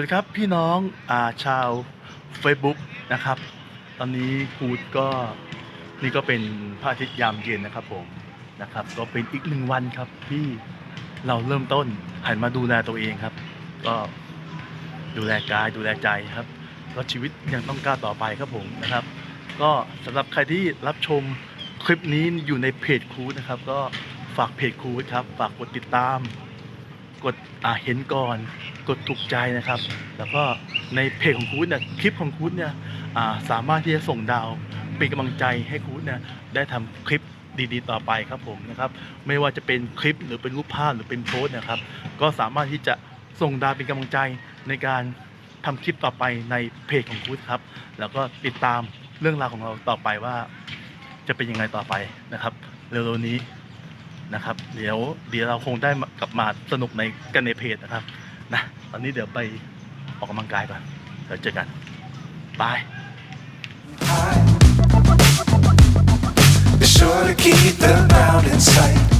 วัสดีครับพี่น้องอาชาว Facebook นะครับ ตอนนี้กูดก็นี่ก็เป็นพระอาทิตย์ยามเย็นนะครับผมนะครับ ก็เป็นอีกหนึ่งวันครับที่เราเริ่มต้นหันมาดูแลตัวเองครับ ก็ดูแลกายดูแลใจครับก็ชีวิตยังต้องก้าวต่อไปครับผมนะครับ ก็สำหรับใครที่รับชมคลิปนี้อยู่ในเพจคูดนะครับ ก็ฝากเพจคูดครับ ฝากกดติดตาม กดเห็นก่อนกดถูกใจนะครับ แล้วก็ในเพจของคูดเนี่ยคลิปของคูดเนี่ยสามารถที่จะส่งดาวเป็นกำลังใจให้คูดเนี่ยได้ทำคลิปดีๆ ต่อไปครับผมนะครับไม่ว่าจะเป็นคลิปหรือเป็นรูปภาพหรือเป็นโพสต์นะครับ ก็สามารถที่จะส่งดาวเป็นกำลังใจในการทำคลิปต่อไปในเพจของคูดครับ แล้วก็ติดตามเรื่องราวของเราต่อไปว่า จะเป็นยังไงต่อไปนะครับเร็วๆนี้ นะครับ เดี๋ยวเดี๋ยวเราคงได้กลับมาสนุกในกันในเพจนะครับนะตอนนี้เดี๋ยวไปออกกำลังกายก่อนเดี๋ยวเจอกันบาย Be sure to keep the ground in sight.